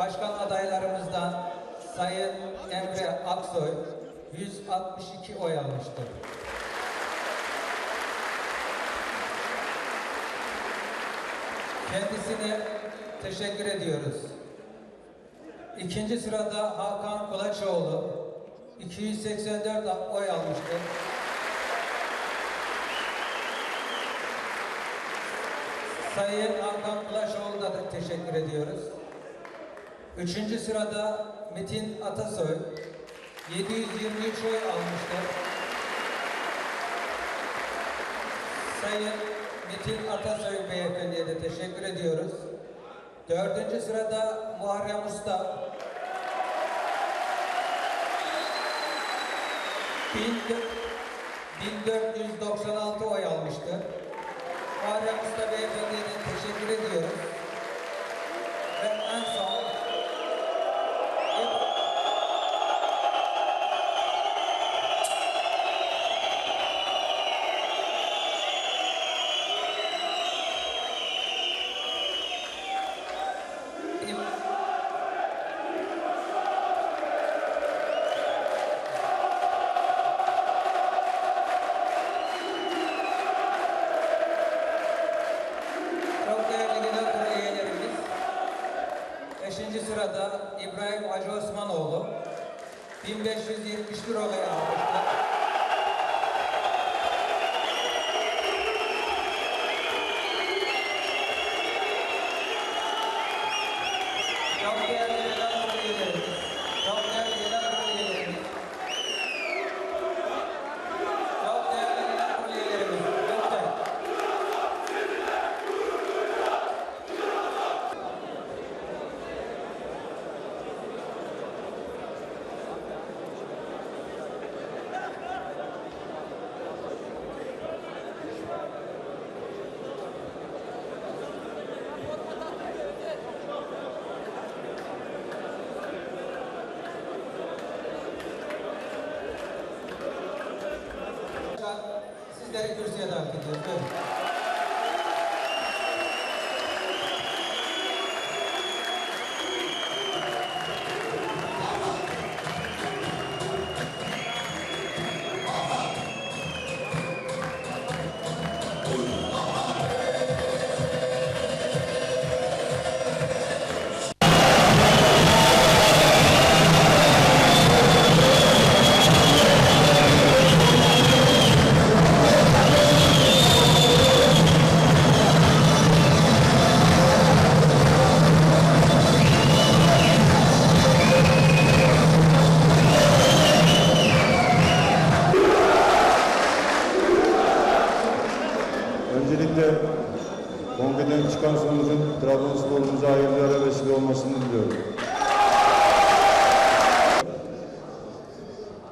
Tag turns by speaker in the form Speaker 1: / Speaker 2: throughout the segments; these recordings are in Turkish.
Speaker 1: başkan adaylarımızdan Sayın Emre Aksoy 162 oy almıştır. Kendisine teşekkür ediyoruz. İkinci sırada Hakan Kulaçoğlu 284 oy almıştır. Sayın Hakan Kulaçoğlu'na da teşekkür ediyoruz. Üçüncü sırada Metin Atasoy 723 oy almıştır. Sayın Metin Atasoy Beyefendi'ye de teşekkür ediyoruz. Dördüncü sırada Muharrem Usta 1496 oy almıştır. Muharrem Usta Beyefendi'ye de teşekkür ediyoruz. Ve en son sırada İbrahim Hacı Osmanoğlu. 1571 oy almıştır. Sizleri kürsüye davet ediyoruz. Buyurun.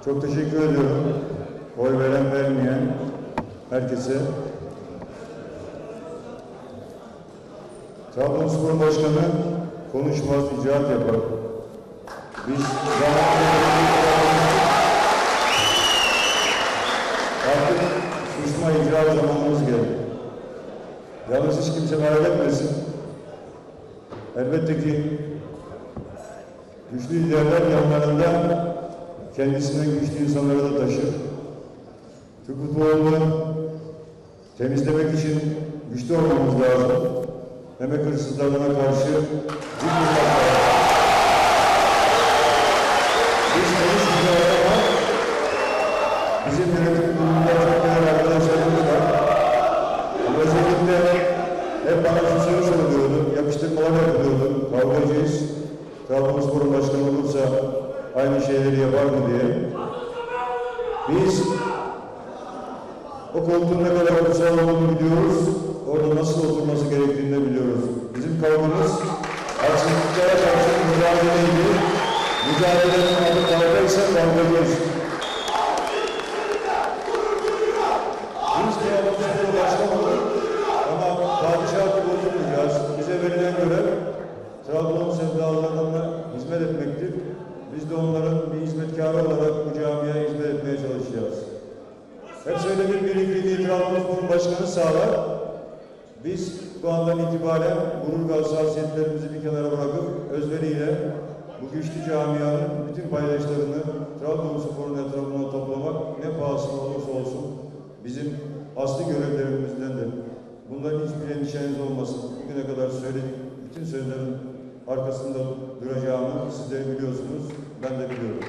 Speaker 2: Çok teşekkür ediyorum. Oy veren vermeyen herkese. Trabzonspor Başkanı konuşmaz, icraat yapar. Biz Artık susma icra zamanımız geldi. Yalnız hiç kimse merak etmesin. Elbette ki güçlü liderler yanlarında kendisinden güçlü insanları da taşır. Türk futbolunu temizlemek için güçlü olmamız lazım. Emek hırsızlarına karşı lazım. Biz konuşmayacağız ama Bizim yönetim kurulunda çok değerli arkadaşlarımız özellikle hep bana şu soru soruluyordu. Yapıştırmalar yapılıyordu. Kavgacıyız. Trabzonspor'un başkanı olursa aynı şeyleri yapar mı diye. Biz o koltuğun ne kadar kutsal olduğunu biliyoruz. Orada nasıl oturması gerektiğini de biliyoruz. Bizim kavgamız haksızlıklara karşı mücadeleydi. Mücadelenin adı kavga ise Biz de onların bir hizmetkarı olarak bu camiye hizmet etmeye çalışacağız. Hep söylediğim birlikteliği Trabzonspor'un başkanı sağlar. Biz bu andan itibaren gurur ve hassasiyetlerimizi bir kenara bırakıp özveri sözleriyle bu güçlü camianın bütün paydaşlarını Trabzonspor'un etrafına toplamak ne pahasına olursa olsun bizim asli görevlerimizdendir. Bundan hiçbir endişeniz olmasın. Bugüne kadar söyledik. Bütün sözlerin arkasında siz de biliyorsunuz. Ben de biliyorum.